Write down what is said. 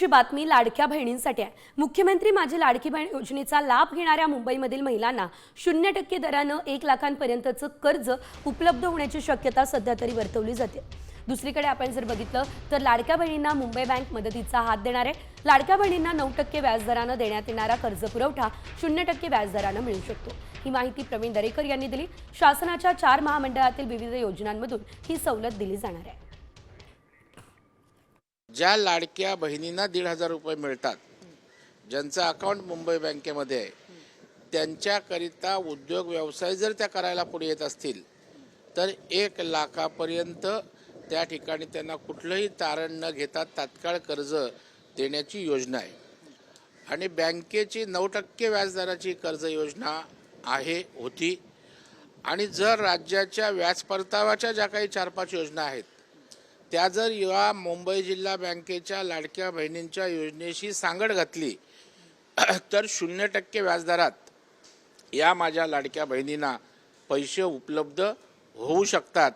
महत्वाची बातमी लाडक्या बहिणींसाठी आहे. मुख्यमंत्री माझी लाडकी बहीण योजनेचा लाभ घेणाऱ्या मुंबईमधील महिलांना शून्य टक्के दरानं एक लाखांपर्यंतचं कर्ज उपलब्ध होण्याची शक्यता सध्या तरी वर्तवली जाते. दुसरीकडे आपण जर बघितलं तर लाडक्या बहिणींना मुंबई बँक मदतीचा हात देणार आहे. लाडक्या बहिणींना नऊ टक्के व्याजदरानं देण्यात येणारा कर्ज पुरवठा शून्य टक्के व्याजदरानं मिळू शकतो. ही माहिती प्रवीण दरेकर यांनी दिली. शासनाच्या चार महामंडळातील विविध योजनांमधून ही सवलत दिली जाणार आहे. ज्या लाडक्या बहिणींना दीड हजार रुपये मिळतात ज्यांचं अकाउंट मुंबई बँकेमध्ये आहे त्यांच्याकरिता उद्योग व्यवसाय जर त्या करायला पुढे येत असतील तर एक लाखापर्यंत त्या ठिकाणी त्यांना कुठलंही तारण न घेता तात्काळ कर्ज देण्याची योजना आहे. आणि बँकेची नऊ टक्के व्याजदराची कर्ज योजना आहे होती. आणि जर राज्याच्या व्याज परताव्याच्या ज्या काही चार पाच योजना आहेत त्या जर या मुंबई जिल्हा बँकेच्या लाडक्या बहिणींच्या योजनेशी सांगड घातली तर शून्य टक्के व्याजदरात या माझ्या लाडक्या बहिणींना पैसे उपलब्ध होऊ शकतात.